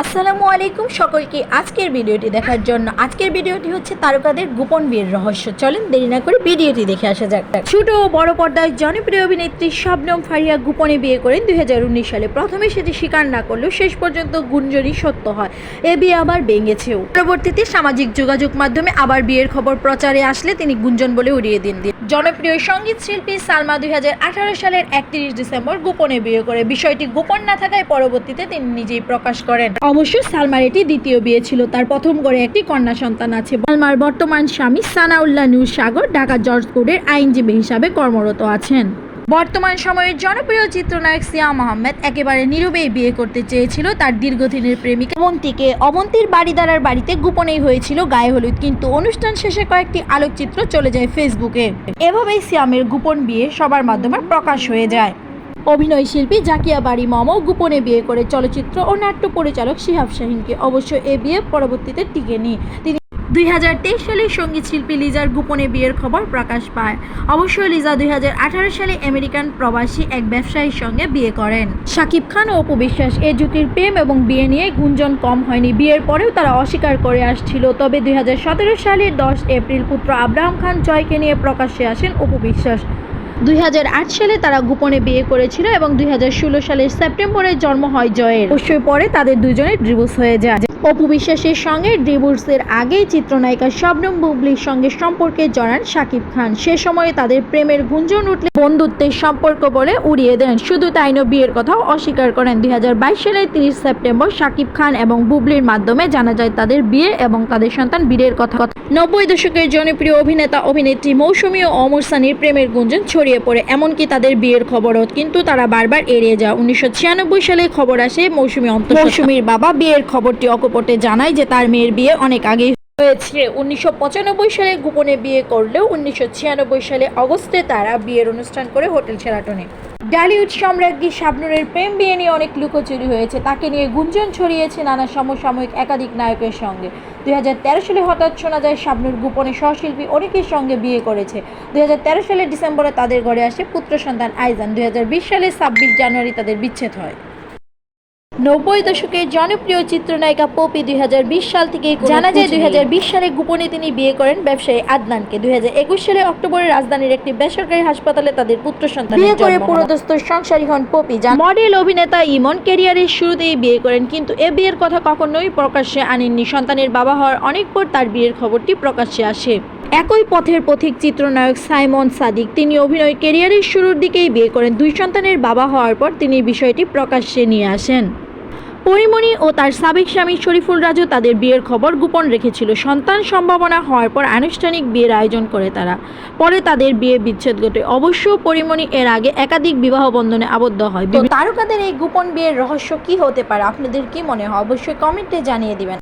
আসসালামু আলাইকুম সকলকে। আজকের ভিডিওটি দেখার জন্য আজকের ভিডিওটি হচ্ছে তারকাদের গোপন বিয়ের রহস্য। চলেন দেরি না করে ভিডিওটি দেখে আসা যাক। ছোট ও বড় পর্দায় জনপ্রিয় অভিনেত্রী শবনম ফারিয়া গোপনে বিয়ে করেন দুই হাজার উনিশ সালে। প্রথমে সেটি স্বীকার না করলেও শেষ পর্যন্ত গুঞ্জনই সত্য হয়। এ বিয়ে আবার ভেঙেছেও। পরবর্তীতে সামাজিক যোগাযোগ মাধ্যমে আবার বিয়ের খবর প্রচারে আসলে তিনি গুঞ্জন বলে উড়িয়ে দিন দিন। জনপ্রিয় সংগীত শিল্পী সালমা দুই সালের একত্রিশ ডিসেম্বর গোপনে বিয়ে করে। বিষয়টি গোপন না থাকায় পরবর্তীতে তিনি নিজেই প্রকাশ করেন। অবশ্য সালমার এটি দ্বিতীয় বিয়ে ছিল। তার প্রথম করে একটি কন্যা সন্তান আছে। সালমার বর্তমান স্বামী সানাউল্লাহ নূর সাগর, ঢাকা জর্জ কোর্টের আইনজীবী হিসাবে কর্মরত আছেন। বর্তমান সময়ের জনপ্রিয় চিত্রনায়ক সিয়াম আহমেদ একেবারে নীরবেই বিয়ে করতে চেয়েছিল তার দীর্ঘদিনের প্রেমিকা। অবন্তীকে অবন্তীর বাড়িদারার বাড়িতে গোপনেই হয়েছিল গায়ে হলুদ, কিন্তু অনুষ্ঠান শেষে কয়েকটি আলোকচিত্র চলে যায় ফেসবুকে। এভাবেই সিয়ামের গোপন বিয়ে সবার মাধ্যমে প্রকাশ হয়ে যায়। অভিনয় শিল্পী জাকিয়া বাড়ি মমও গোপনে বিয়ে করে চলচ্চিত্র ও নাট্য পরিচালক শিহাব শাহিনকে অবশ্য এ বিয়ে পরবর্তীতে টিকেনি। তিনি দুই হাজার তেইশ সালে সংগীত শিল্পী লিজার গোপনে বিয়ের খবর প্রকাশ পায়। অবশ্য লিজা দুই হাজার আঠারো সালে আমেরিকান প্রবাসী এক ব্যবসায়ীর সঙ্গে বিয়ে করেন। শাকিব খান ও অপু বিশ্বাস এ জুটির প্রেম এবং বিয়ে নিয়ে গুঞ্জন কম হয়নি। বিয়ের পরেও তারা অস্বীকার করে আসছিল। তবে দুই হাজার সতেরো সালের দশ এপ্রিল পুত্র আব্রাহাম খান জয়কে নিয়ে প্রকাশ্যে আসেন অপু বিশ্বাস। দুই হাজার আট সালে তারা গোপনে বিয়ে করেছিল এবং দুই হাজার ষোলো সালের সেপ্টেম্বরে জন্ম হয় জয়ের। অবশ্যই পরে তাদের দুজনের ডিভোর্স হয়ে যায়। অপু বিশ্বাসের সঙ্গে ডিভোর্সের আগেই চিত্রনায়িকা শবনম বুবলির সঙ্গে সম্পর্কে জড়ান শাকিব খান। সে সময়ে তাদের প্রেমের গুঞ্জন উঠলে বন্ধুত্বের সম্পর্ক বলে উড়িয়ে দেন। শুধু তাই নয়, বিয়ের কথাও অস্বীকার করেন। দুই হাজার বাইশ সালের তিরিশ সেপ্টেম্বর শাকিব খান এবং বুবলির মাধ্যমে জানা যায় তাদের বিয়ে এবং তাদের সন্তান বীরের কথা। নব্বই দশকের জনপ্রিয় অভিনেতা, অভিনেত্রী মৌসুমী ও অমর সানির প্রেমের গুঞ্জন ছড়িয়ে পড়ে। এমনকি তাদের বিয়ের খবরও কিন্তু তারা বারবার এড়িয়ে যায়। উনিশশো ছিয়ানব্বই সালে খবর আসে মৌসুমী অন্ত মৌসুমীর বাবা বিয়ের খবরটি অকপটে জানায় যে তার মেয়ের বিয়ে অনেক আগেই হয়েছে। উনিশশো পঁচানব্বই সালে গোপনে বিয়ে করলেও উনিশশো ছিয়ানব্বই সালে অগস্টে তারা বিয়ের অনুষ্ঠান করে হোটেল শেরাটনে। ডালিউড সম্রাজ্ঞী শাবনুরের প্রেম বিয়ে নিয়ে অনেক লুকোচুরি হয়েছে। তাকে নিয়ে গুঞ্জন ছড়িয়েছে নানা সমসাময়িক একাধিক নায়কের সঙ্গে। দুই হাজার তেরো সালে হঠাৎ শোনা যায়, শাবনুর গোপনে সহশিল্পী অনেকের সঙ্গে বিয়ে করেছে। দু হাজার তেরো সালের ডিসেম্বরে তাদের ঘরে আসে পুত্র সন্তান আইজান। দুই হাজার বিশ সালে ছাব্বিশ জানুয়ারি তাদের বিচ্ছেদ হয়। নব্বই দশকের জনপ্রিয় চিত্রনায়িকা পপি দুই হাজার বিশ সাল থেকে জানা যায় দু হাজার বিশ সালে গোপনে তিনি বিয়ে করেন ব্যবসায়ী আদনানকে। দুই সালে অক্টোবরে রাজধানীর একটি বেসরকারি হাসপাতালে তাদের পুত্র সন্তান বিয়ে করে পুরোদস্ত সংসারী হন পপি যা মডেল অভিনেতা ইমন ক্যারিয়ারের শুরুতেই বিয়ে করেন কিন্তু এ বিয়ের কথা কখনোই প্রকাশ্যে আনেননি। সন্তানের বাবা হওয়ার অনেক পর তার বিয়ের খবরটি প্রকাশ্যে আসে। একই পথের পথিক চিত্রনায়ক সাইমন সাদিক তিনি অভিনয় ক্যারিয়ারের শুরুর দিকেই বিয়ে করেন। দুই সন্তানের বাবা হওয়ার পর তিনি বিষয়টি প্রকাশ্যে নিয়ে আসেন। পরিমণি ও তার সাবেক স্বামী শরীফুল রাজু তাদের বিয়ের খবর গোপন রেখেছিল। সন্তান সম্ভাবনা হওয়ার পর আনুষ্ঠানিক বিয়ের আয়োজন করে তারা। পরে তাদের বিয়ে বিচ্ছেদ ঘটে। অবশ্য পরিমণি এর আগে একাধিক বিবাহ বন্ধনে আবদ্ধ হয়। তারকাদের এই গোপন বিয়ের রহস্য কি হতে পারে? আপনাদের কি মনে হয়? অবশ্যই কমেন্টে জানিয়ে দিবেন।